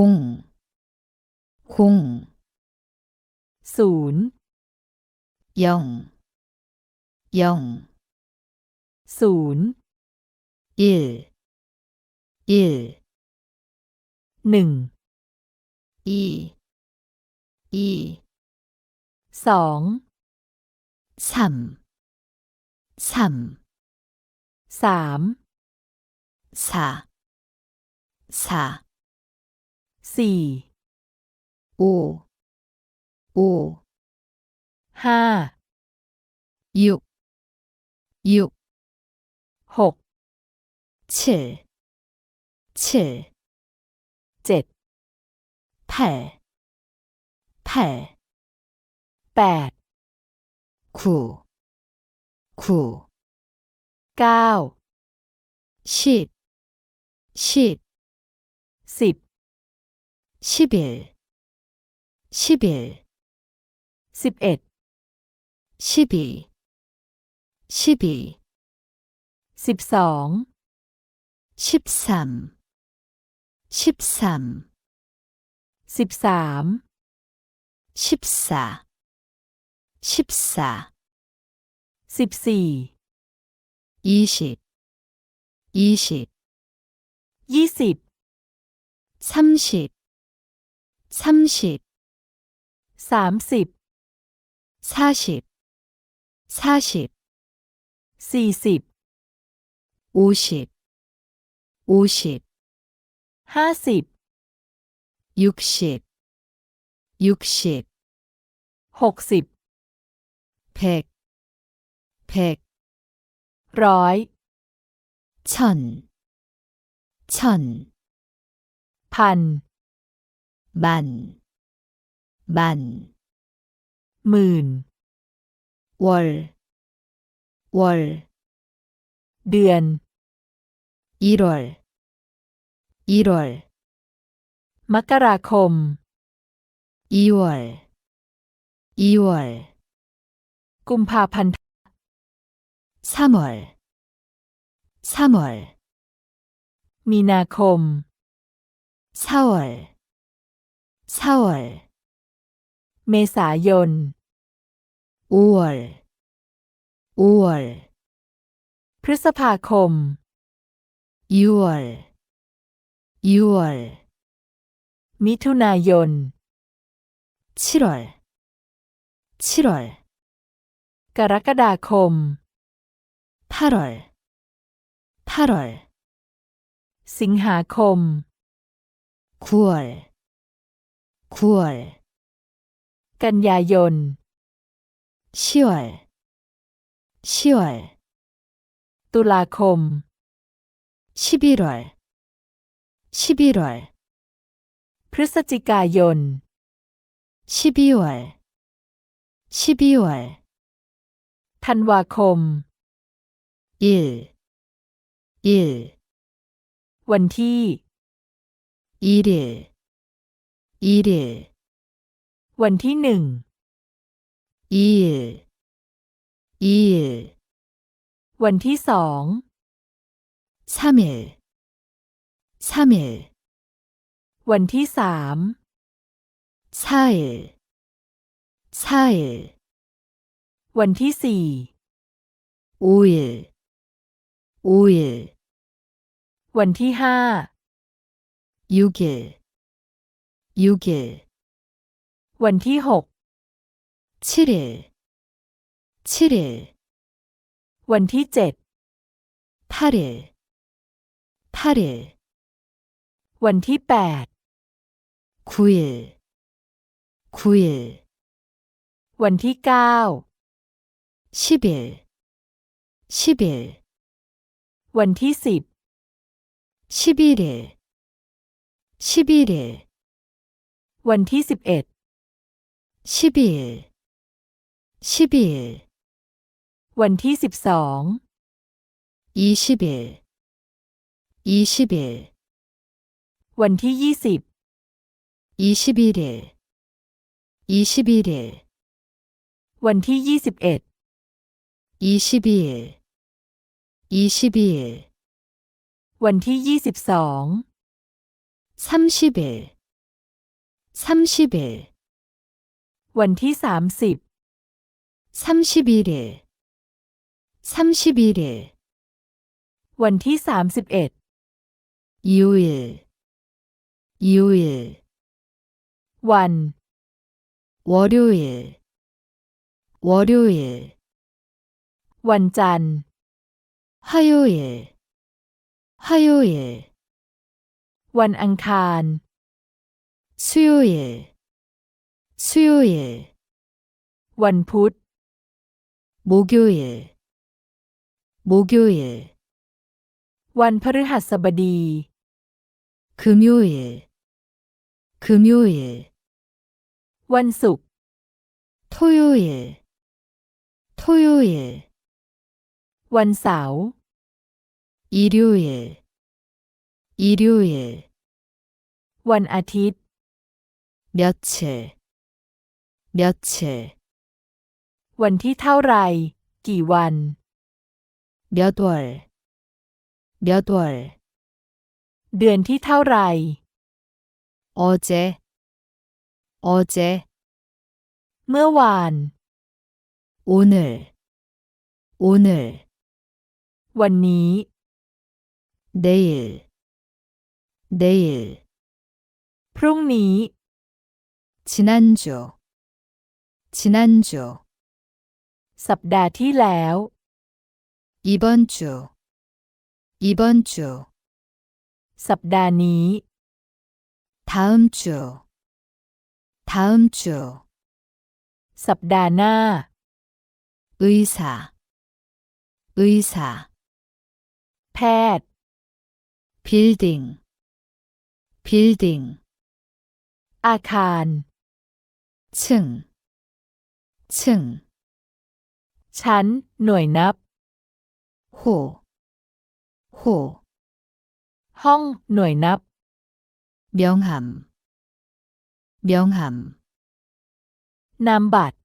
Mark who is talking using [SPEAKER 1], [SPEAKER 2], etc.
[SPEAKER 1] คุ้ง คุง
[SPEAKER 2] ศูนย์
[SPEAKER 1] ย่อง ย่อง
[SPEAKER 2] ศูนย์
[SPEAKER 1] ยืยื
[SPEAKER 2] หนึ่ง
[SPEAKER 1] อีอี
[SPEAKER 2] สอง
[SPEAKER 1] สาม
[SPEAKER 2] สาม
[SPEAKER 1] สาม
[SPEAKER 2] สา
[SPEAKER 1] สา สี่五五
[SPEAKER 2] ห้า
[SPEAKER 1] 六六
[SPEAKER 2] หก
[SPEAKER 1] 七七
[SPEAKER 2] เจ็ด
[SPEAKER 1] แผ่
[SPEAKER 2] แผ่แปด
[SPEAKER 1] คู่คู่
[SPEAKER 2] เก้าสิบสิบสิบ 10일
[SPEAKER 1] 10일 11 12 12
[SPEAKER 2] 12 13 13
[SPEAKER 1] 13 14 14 14
[SPEAKER 2] 20 20 20 30
[SPEAKER 1] 30 30 40 40
[SPEAKER 2] 40 50 50 50
[SPEAKER 1] 60 60
[SPEAKER 2] 60 100 100
[SPEAKER 1] 100 1000
[SPEAKER 2] 1000 1000
[SPEAKER 1] 만, 만,
[SPEAKER 2] หมื่น
[SPEAKER 1] 월, 월,
[SPEAKER 2] เดือน
[SPEAKER 1] 1월, 1월,
[SPEAKER 2] มกราคม
[SPEAKER 1] 2월, 2월,
[SPEAKER 2] กุมภาพันธ์
[SPEAKER 1] 3월, 3월,
[SPEAKER 2] มีนาคม
[SPEAKER 1] 4월, 4월
[SPEAKER 2] 메사연
[SPEAKER 1] 5월 5월
[SPEAKER 2] 프스파콤
[SPEAKER 1] 6월 6월
[SPEAKER 2] 미투나연
[SPEAKER 1] 7월 7월
[SPEAKER 2] 가라카다콤
[SPEAKER 1] 8월 8월
[SPEAKER 2] 싱하콤
[SPEAKER 1] 9월 9월,
[SPEAKER 2] กันยายน
[SPEAKER 1] 10월, 10월,
[SPEAKER 2] ตุลาคม
[SPEAKER 1] 11월, 11월,
[SPEAKER 2] พฤศจิกายน
[SPEAKER 1] 12월, 12월,
[SPEAKER 2] ธันวาคม
[SPEAKER 1] 1, 1,
[SPEAKER 2] วันที่
[SPEAKER 1] 1일, 1일,
[SPEAKER 2] วันที่หนึ่ง
[SPEAKER 1] 2일, 2일,
[SPEAKER 2] วันที่สอง
[SPEAKER 1] 3일, 3일,
[SPEAKER 2] วันที่สาม
[SPEAKER 1] 4일, 4일,
[SPEAKER 2] วันที่สี่
[SPEAKER 1] 5일, 5일,
[SPEAKER 2] วันที่ห้า
[SPEAKER 1] 6일, 6일,
[SPEAKER 2] วันที่หก
[SPEAKER 1] 7일, 7일,
[SPEAKER 2] วันที่เจ็ด
[SPEAKER 1] 8일, 8일,
[SPEAKER 2] วันที่แปด
[SPEAKER 1] 9일, 9일,
[SPEAKER 2] วันที่เก้า
[SPEAKER 1] 10일, 10일,
[SPEAKER 2] วันที่สิบ
[SPEAKER 1] 11일, 11일,
[SPEAKER 2] วันที่สิบเอ็ด
[SPEAKER 1] 12일, 12일,
[SPEAKER 2] วันที่สิบสอง
[SPEAKER 1] 20일, 20일,
[SPEAKER 2] วันที่ยี่สิบ
[SPEAKER 1] 21일, 21일,
[SPEAKER 2] วันที่ยี่สิบเอ็ด
[SPEAKER 1] 22일, 22일,
[SPEAKER 2] วันที่ยี่สิบสอง
[SPEAKER 1] 30일, 30일,
[SPEAKER 2] วันที่สามสิบ
[SPEAKER 1] 31일, 31일,
[SPEAKER 2] วันที่สามสิบเอ็ด
[SPEAKER 1] 2일, 2일,
[SPEAKER 2] วัน
[SPEAKER 1] 월요일, 월요일,
[SPEAKER 2] วันจันทร์
[SPEAKER 1] 화요일, 화요일,
[SPEAKER 2] วันอังคาร
[SPEAKER 1] 수요일, 수요일,
[SPEAKER 2] วันพุธ
[SPEAKER 1] 목요일, 목요일,
[SPEAKER 2] วันพฤหัสบดี
[SPEAKER 1] 금요일, 금요일,
[SPEAKER 2] วันศุกร์
[SPEAKER 1] 토요일, 토요일,
[SPEAKER 2] วันเสาร์
[SPEAKER 1] 일요일, 일요일,
[SPEAKER 2] วันอาทิตย์
[SPEAKER 1] 며칠, 며칠,
[SPEAKER 2] วันที่เท่าไหรกี่วัน
[SPEAKER 1] 몇 월, 몇 월,
[SPEAKER 2] เดือนที่เท่าไหร
[SPEAKER 1] 어제, 어제,
[SPEAKER 2] เมื่อวาน
[SPEAKER 1] 오늘, 오늘,
[SPEAKER 2] วันนี้
[SPEAKER 1] 내일, 내일,
[SPEAKER 2] พรุ่งนี้
[SPEAKER 1] 지난주, 지난주,
[SPEAKER 2] สัปดาห์ที่แล้ว
[SPEAKER 1] 이번 주, 이번 주,
[SPEAKER 2] สัปดาห์นี้
[SPEAKER 1] 다음 주, 다음 주,
[SPEAKER 2] สัปดาห์หน้า
[SPEAKER 1] 의사, 의사,
[SPEAKER 2] แพทย์
[SPEAKER 1] 빌딩, 빌딩,
[SPEAKER 2] อาคาร
[SPEAKER 1] 층, 층,
[SPEAKER 2] ชั้น หน่วยนับ
[SPEAKER 1] 호, 호,
[SPEAKER 2] ห้อง หน่วยนับ
[SPEAKER 1] 명함, 명함.
[SPEAKER 2] นามบัตร